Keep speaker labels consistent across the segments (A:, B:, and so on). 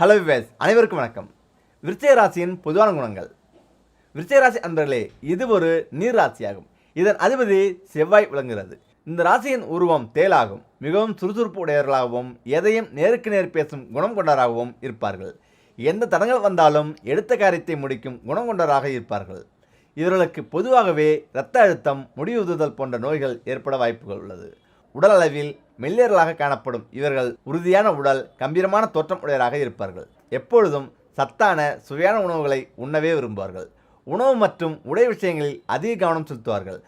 A: Hello wives அனைவருக்கும் வணக்கம். விருச்சிக ராசியின் பொதுவான குணங்கள். விருச்சிக ராசி அன்பர்களே இது ஒரு நீர் ராசியாகும் இதன் அதிபதி செவ்வாய் விளங்குகிறது. இந்த ராசியின் உருவம் தேலாகும். மிகவும் சுறுசுறுப்பு உடையவர்களாகவும் எதையும் நேருக்கு நேர் பேசும் குணம் கொண்டவராகவும் இருப்பார்கள். எந்த தடங்கள் வந்தாலும் எடுத்த காரியத்தை முடிக்கும் குணம் கொண்டவராக இருப்பார்கள். இவர்களுக்கு பொதுவாகவே இரத்த அழுத்தம் முடிவுறுதல் போன்ற நோய்கள் ஏற்பட வாய்ப்புகள் உள்ளது. உடல் அளவில் மெல்லியர்களாக காணப்படும் இவர்கள் உறுதியான உடல் கம்பீரமான தோற்றம் உடையராக இருப்பார்கள். எப்பொழுதும் சத்தான சுவையான உணவுகளை உண்ணவே விரும்புவார்கள். உணவு மற்றும் உடை விஷயங்களில் அதிக கவனம் செலுத்துவார்கள்.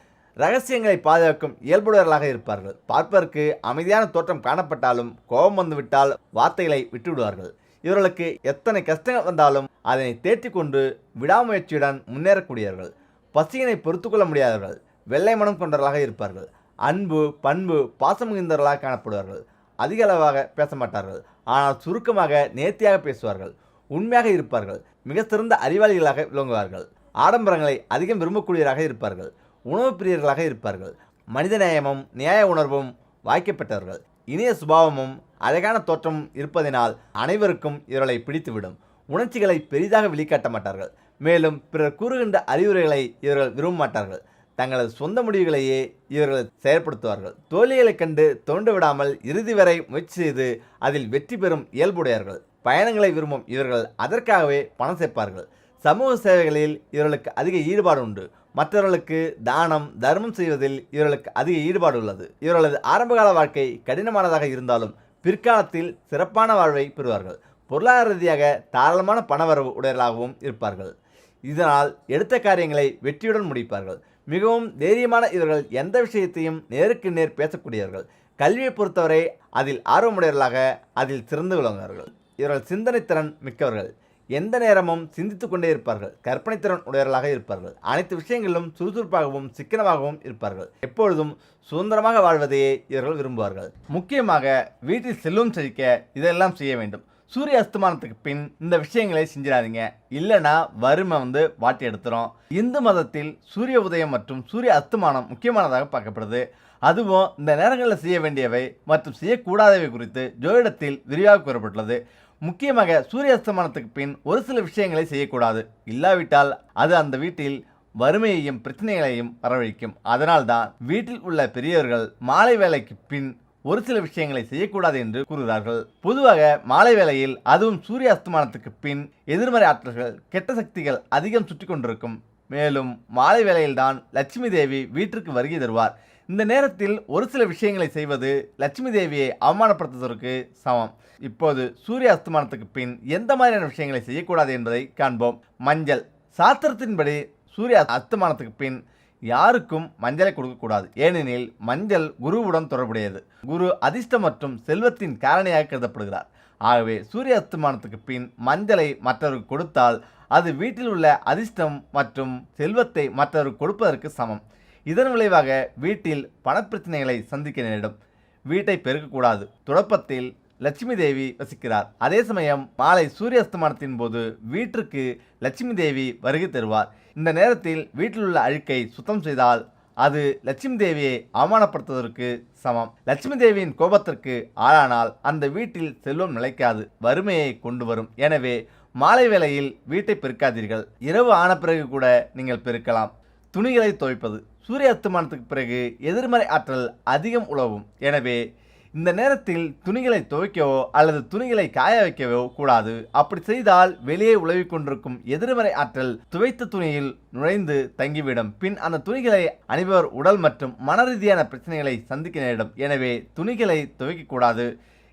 A: ரகசியங்களை பாதுகாக்கும் இயல்புடையவர்களாக இருப்பார்கள். பார்ப்பதற்கு அமைதியான தோற்றம் காணப்பட்டாலும் கோபம் வந்துவிட்டால் வார்த்தைகளை விட்டுவிடுவார்கள். இவர்களுக்கு எத்தனை கஷ்டங்கள் வந்தாலும் அதனை தேற்றிக்கொண்டு விடாமுயற்சியுடன் முன்னேறக்கூடியவர்கள். பசியினை பொறுத்துக்கொள்ள முடியாதவர்கள். வெள்ளை மனம் கொண்டவர்களாக இருப்பார்கள். அன்பு பண்பு பாசம் மிகுந்தவர்களாக காணப்படுவார்கள். அதிக அளவாக பேச மாட்டார்கள் ஆனால் சுருக்கமாக நேர்த்தியாக பேசுவார்கள். உண்மையாக இருப்பார்கள். மிக சிறந்த அறிவாளிகளாக விளங்குவார்கள். ஆடம்பரங்களை அதிகம் விரும்பக்கூடியவராக இருப்பார்கள். உணவு பிரியர்களாக இருப்பார்கள். மனித நேயமும் நியாய உணர்வும் வாய்க்கப்பட்டவர்கள். இனிய சுபாவமும் அழகான தோற்றமும் இருப்பதினால் அனைவருக்கும் இவர்களை பிடித்துவிடும். உணர்ச்சிகளை பெரிதாக வெளிக்காட்ட மாட்டார்கள். மேலும் பிறர் கூறுகின்ற அறிவுரைகளை இவர்கள் விரும்ப மாட்டார்கள் தங்களது சொந்த முடிவுகளையே இவர்கள் செயற்படுத்துவார்கள். தோல்விகளைக் கண்டு தோண்டு விடாமல் இறுதி வரை முயற்சி செய்து அதில் வெற்றி பெறும் இயல்புடையவர்கள் பயணங்களை விரும்பும் இவர்கள் அதற்காகவே பணம் சேர்ப்பார்கள். சமூக சேவைகளில் இவர்களுக்கு அதிக ஈடுபாடு உண்டு. மற்றவர்களுக்கு தானம் தர்மம் செய்வதில் இவர்களுக்கு அதிக ஈடுபாடு உள்ளது. இவர்களது ஆரம்பகால வாழ்க்கை கடினமானதாக இருந்தாலும் பிற்காலத்தில் சிறப்பான வாழ்வை பெறுவார்கள். பொருளாதார ரீதியாக தாராளமான பணவரவு உடையவர்களாகவும் இருப்பார்கள். இதனால் எடுத்த காரியங்களை வெற்றியுடன் முடிப்பார்கள். மிகவும் தைரியமான இவர்கள் எந்த விஷயத்தையும் நேருக்கு நேர் பேசக்கூடியவர்கள். கல்வியை பொறுத்தவரை அதில் ஆர்வமுடையவர்களாக அதில் சிறந்து விளங்குவார்கள். இவர்கள் சிந்தனை திறன் மிக்கவர்கள். எந்த நேரமும் சிந்தித்து கொண்டே இருப்பார்கள். கற்பனை திறன் உடையவர்களாக இருப்பார்கள். அனைத்து விஷயங்களிலும் சுறுசுறுப்பாகவும் சிக்கனமாகவும் இருப்பார்கள். எப்பொழுதும் சுதந்திரமாக வாழ்வதையே இவர்கள் விரும்புவார்கள். முக்கியமாக வீட்டில் செல்லும் செழிக்க இதெல்லாம் செய்ய வேண்டும். சூரிய அஸ்தமானத்துக்கு பின் இந்த விஷயங்களை செஞ்சிடாதீங்க. இல்லைன்னா வறுமை வந்து வாட்டி எடுத்துரும். இந்து மதத்தில் சூரிய உதயம் மற்றும் சூரிய அஸ்தமானம் முக்கியமானதாக பார்க்கப்படுது. அதுவும் இந்த நேரங்களில் செய்ய வேண்டியவை மற்றும் செய்யக்கூடாதவை குறித்து ஜோதிடத்தில் விரிவாக கூறப்பட்டுள்ளது. முக்கியமாக சூரிய அஸ்தமானத்துக்கு பின் ஒரு சில விஷயங்களை செய்யக்கூடாது. இல்லாவிட்டால் அது அந்த வீட்டில் வறுமையையும் பிரச்சனைகளையும் வரவழைக்கும். அதனால்தான் வீட்டில் உள்ள பெரியவர்கள் மாலை வேலைக்கு பின் ஒரு சில விஷயங்களை செய்யக்கூடாது என்று கூறுகிறார்கள். பொதுவாக மாலை வேளையில் அதுவும் சூரிய அஸ்தமானத்துக்கு பின் எதிர்மறை ஆற்றல்கள் கெட்ட சக்திகள் அதிகம் சுற்றி கொண்டிருக்கும். மேலும் மாலை வேளையில்தான் லட்சுமி தேவி வீட்டிற்கு வருகை தருவார். இந்த நேரத்தில் ஒரு சில விஷயங்களை செய்வது லட்சுமி தேவியை அவமானப்படுத்துவதற்கு சமம். இப்போது சூரிய அஸ்தமானத்துக்கு பின் எந்த மாதிரியான விஷயங்களை செய்யக்கூடாது என்பதை காண்போம். மஞ்சள். சாஸ்திரத்தின்படி சூரிய அஸ்தமானத்துக்கு பின் யாருக்கும் மஞ்சளை கொடுக்கக்கூடாது ஏனெனில் மஞ்சள் குருவுடன் தொடர்புடையது. குரு அதிர்ஷ்டம் மற்றும் செல்வத்தின் காரணியாக கருதப்படுகிறார். ஆகவே சூரிய அஸ்தமானத்துக்கு பின் மஞ்சளை மற்றவருக்கு கொடுத்தால் அது வீட்டில் உள்ள அதிர்ஷ்டம் மற்றும் செல்வத்தை மற்றவருக்கு கொடுப்பதற்கு சமம். இதன் விளைவாக வீட்டில் பணப்பிரச்சனைகளை சந்திக்க நேரிடும். வீட்டை பெருக்கக்கூடாது துடப்பத்தில் லட்சுமி தேவி வசிக்கிறார். அதே சமயம் மாலை சூரிய அஸ்தமானத்தின் போது வீட்டிற்கு லட்சுமி தேவி வருகை தருவார். இந்த நேரத்தில் வீட்டில் உள்ள அழுக்கை சுத்தம் செய்தால் அது லட்சுமி தேவியை அவமானப்படுத்துவதற்கு சமம். லட்சுமி தேவியின் கோபத்திற்கு ஆளானால் அந்த வீட்டில் செல்வம் நிலைக்காது வறுமையை கொண்டு வரும். எனவே மாலை வேளையில் வீட்டை பெருக்காதீர்கள். இரவு ஆன பிறகு கூட நீங்கள் பெருக்கலாம். துணிகளை துவைப்பது. சூரிய அஸ்தமானத்துக்கு பிறகு எதிர்மறை ஆற்றல் அதிகம் உழவும். எனவே இந்த நேரத்தில் துணிகளை துவைக்கவோ அல்லது துணிகளை காய வைக்கவோ கூடாது. அப்படி செய்தால் வெளியே உழவிக் கொண்டிருக்கும் எதிர்மறை ஆற்றல் துவைத்த துணியில் நுழைந்து தங்கிவிடும். பின் அந்த துணிகளை அணிபவர் உடல் மற்றும் மன ரீதியான பிரச்சனைகளை சந்திக்க நேரிடும். எனவே துணிகளை துவைக்கக்கூடாது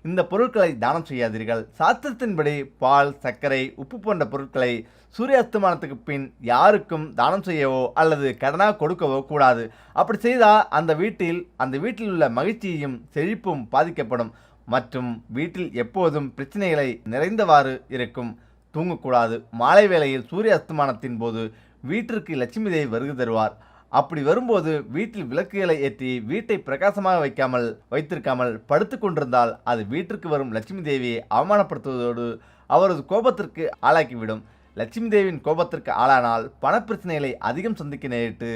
A: இந்த பொருட்களை தானம் செய்யாதீர்கள். சாஸ்திரத்தின்படி பால் சர்க்கரை உப்பு போன்ற பொருட்களை சூரிய அஸ்தமானத்துக்கு பின் யாருக்கும் தானம் செய்யவோ அல்லது கடனாக கொடுக்கவோ கூடாது. அப்படி செய்தால் அந்த வீட்டில் அந்த வீட்டில் உள்ள மகிழ்ச்சியும் செழிப்பும் பாதிக்கப்படும். மற்றும் வீட்டில் எப்போதும் பிரச்சனைகளை நிறைந்தவாறு இருக்கும். தூங்கக்கூடாது. மாலை வேளையில் சூரிய அஸ்தமானத்தின் போது வீட்டிற்கு லட்சுமி தேவி வருகை தருவார். அப்படி வரும்போது வீட்டில் விளக்குகளை ஏற்றி வீட்டை பிரகாசமாக வைக்காமல் வைத்திருக்காமல் படுத்து கொண்டிருந்தால் அது வீட்டிற்கு வரும் லட்சுமி தேவியை அவமானப்படுத்துவதோடு அவரது கோபத்திற்கு ஆளாக்கிவிடும். லட்சுமி தேவியின் கோபத்திற்கு ஆளானால் பணப்பிரச்சனைகளை அதிகம் சந்திக்க நேரிட்டு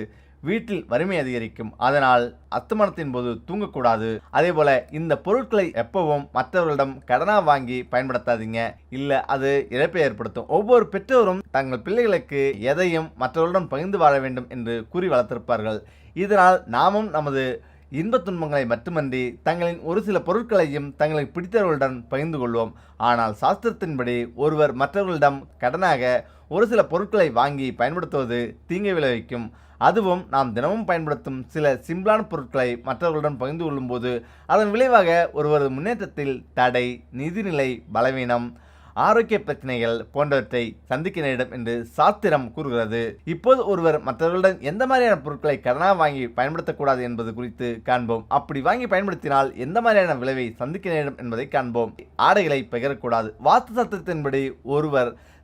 A: வீட்டில் வறுமை அதிகரிக்கும். அதனால் அஸ்தமனத்தின் போது தூங்கக்கூடாது. அதே போல இந்த பொருட்களை எப்பவும் மற்றவர்களிடம் கடனா வாங்கி பயன்படுத்தாதீங்க. இல்ல அது இழப்பை ஏற்படுத்தும். ஒவ்வொரு பெற்றோரும் தங்கள் பிள்ளைகளுக்கு எதையும் மற்றவர்களுடன் பகிர்ந்து வாழ வேண்டும் என்று கூறி வளர்த்திருப்பார்கள். இதனால் நாமும் நமது இன்பத் துன்பங்களை மட்டுமன்றி தங்களின் ஒரு சில பொருட்களையும் தங்களுக்கு பிடித்தவர்களுடன் பகிர்ந்து கொள்வோம். ஆனால் சாஸ்திரத்தின்படி ஒருவர் மற்றவர்களிடம் கடனாக ஒரு சில பொருட்களை வாங்கி பயன்படுத்துவது தீங்கை விளைவிக்கும். அதுவும் நாம் தினமும் பயன்படுத்தும் சில சிம்பிளான பொருட்களை மற்றவர்களுடன் பகிர்ந்து கொள்ளும்போது அதன் விளைவாக ஒருவரது முன்னேற்றத்தில் தடை நிதிநிலை பலவீனம் ஆரோக்கிய பிரச்சனைகள் போன்றவற்றை சந்திக்க நேரிடும் என்று சாஸ்திரம் கூறுகிறது. இப்போது ஒருவர் மற்றவர்களுடன் எந்த மாதிரியான பொருட்களை கடனாக வாங்கி பயன்படுத்தக்கூடாது என்பது குறித்து காண்போம். அப்படி வாங்கி பயன்படுத்தினால் எந்த மாதிரியான விளைவை சந்திக்க நேரிடும் என்பதை காண்போம். ஆடைகளை பகிரக்கூடாது வாஸ்து சத்திரத்தின்படி ஒருவர்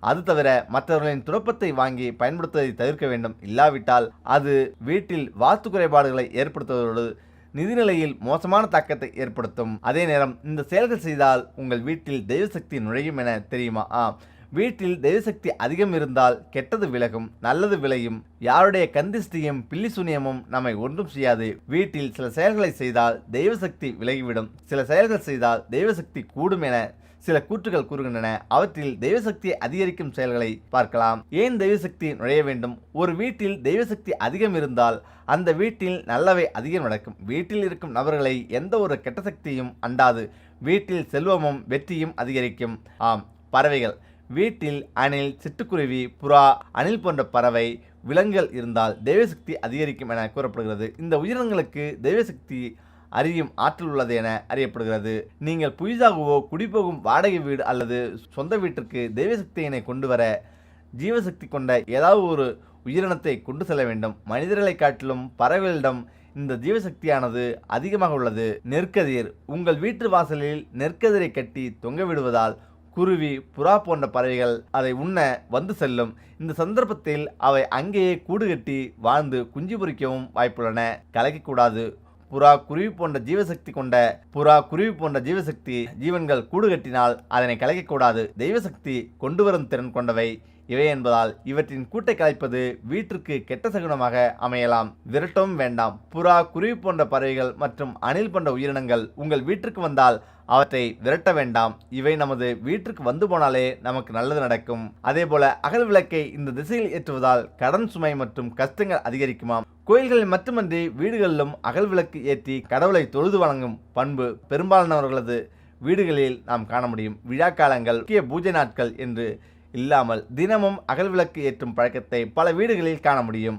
A: அது தவிர மற்றவர்களின் துரப்பத்தை வாங்கி பயன்படுத்துவதை தவிர்க்க வேண்டும். இல்லாவிட்டால் அது வீட்டில் வாஸ்து குறைபாடுகளை ஏற்படுத்துவதோடு நிதிநிலையில் மோசமான தாக்கத்தை ஏற்படுத்தும். அதே நேரம் இந்த செயல்கள் செய்தால் உங்கள் வீட்டில் தெய்வசக்தி நுழையும் என தெரியுமா? ஆ வீட்டில் தெய்வசக்தி அதிகம் இருந்தால் கெட்டது விலகும் நல்லது விளையும். யாருடைய கந்திஷ்டியும் பில்லி சூனியமும் நம்மை ஒன்றும் செய்யாது. வீட்டில் சில செயல்களை செய்தால் தெய்வசக்தி விலகிவிடும். சில செயல்கள் செய்தால் தெய்வசக்தி கூடும் என சில கூற்றுகள் கூறுகின்றன. அவற்றில் தெய்வசக்தியை அதிகரிக்கும் செயல்களை பார்க்கலாம். ஏன் தெய்வசக்தி நுழைய வேண்டும்? ஒரு வீட்டில் தெய்வசக்தி அதிகம் இருந்தால் அந்த வீட்டில் நல்லவை அதிகம் நடக்கும். வீட்டில் இருக்கும் நபர்களை எந்த ஒரு கெட்ட சக்தியும் அண்டாது. வீட்டில் செல்வமும் வெற்றியும் அதிகரிக்கும். ஆம் பறவைகள். வீட்டில் அணில் சிட்டுக்குருவி புறா அணில் போன்ற பறவை விலங்குகள் இருந்தால் தெய்வசக்தி அதிகரிக்கும் என கூறப்படுகிறது. இந்த உயிரினங்களுக்கு தெய்வசக்தி அறியும் ஆற்றல் உள்ளது என அறியப்படுகிறது. நீங்கள் புதிதாகவோ குடிபோகும் வாடகை வீடு அல்லது சொந்த வீட்டிற்கு தெய்வசக்தியினை கொண்டு வர ஜீவசக்தி கொண்ட ஏதாவது ஒரு உயிரினத்தை கொண்டு செல்ல வேண்டும். மனிதர்களை காட்டிலும் பறவைகளிடம் இந்த ஜீவசக்தியானது அதிகமாக உள்ளது. நெற்கதிர். உங்கள் வீட்டு வாசலில் நெற்கதிரை கட்டி தொங்க விடுவதால் குருவி புறா போன்ற பறவைகள் அதை உண்ண வந்து செல்லும். இந்த சந்தர்ப்பத்தில் அவை அங்கேயே கூடு கட்டி வாழ்ந்து குஞ்சு பொறிக்கவும் வாய்ப்புள்ளன. கலைக்கக்கூடாது. புறா குருவி போன்ற ஜீவசக்தி கொண்ட புறா குருவி போன்ற ஜீவசக்தி ஜீவன்கள் கூடு கட்டினால் அதனை கலைக்கக்கூடாது. தெய்வசக்தி கொண்டு வரும் திறன் கொண்டவை. இவை என்பதால் இவற்றின் கூட்டை கலைப்பது வீட்டிற்கு கெட்ட சகுனமாக அமையலாம். விரட்டவும் வேண்டாம். புறா குருவி போன்ற பறவைகள் மற்றும் அணில் போன்ற உயிரினங்கள் உங்கள் வீட்டிற்கு வந்தால் அவற்றை விரட்ட வேண்டாம். இவை நமது வீட்டிற்கு வந்து போனாலே நமக்கு நல்லது நடக்கும். அதே போல அகல் விளக்கை இந்த திசையில் ஏற்றுவதால் கடன் சுமை மற்றும் கஷ்டங்கள் அதிகரிக்குமாம் கோயில்களில் மட்டுமன்றி வீடுகளிலும் அகல் விளக்கு ஏற்றி கடவுளை தொழுது வழங்கும் பண்பு பெரும்பாலானவர்களது வீடுகளில் நாம் காண முடியும். விழா காலங்கள் முக்கிய பூஜை நாட்கள் என்று இல்லாமல் தினமும் அகல் விளக்கு ஏற்றும் பழக்கத்தை பல வீடுகளில் காண முடியும்.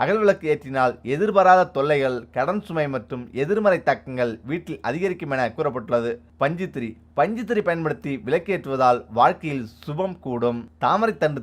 A: அகல்விளக்கு ஏற்றினால் எதிர்பாராத தொல்லைகள் கடன் சுமை மற்றும் எதிர்மறை தாக்கங்கள் வீட்டில் அதிகரிக்கும் என கூறப்பட்டுள்ளது. பஞ்சுத்திரி. பஞ்சுத்திரி பயன்படுத்தி விளக்கேற்றுவதால் வாழ்க்கையில் சுபம் கூடும். தாமரை தண்டு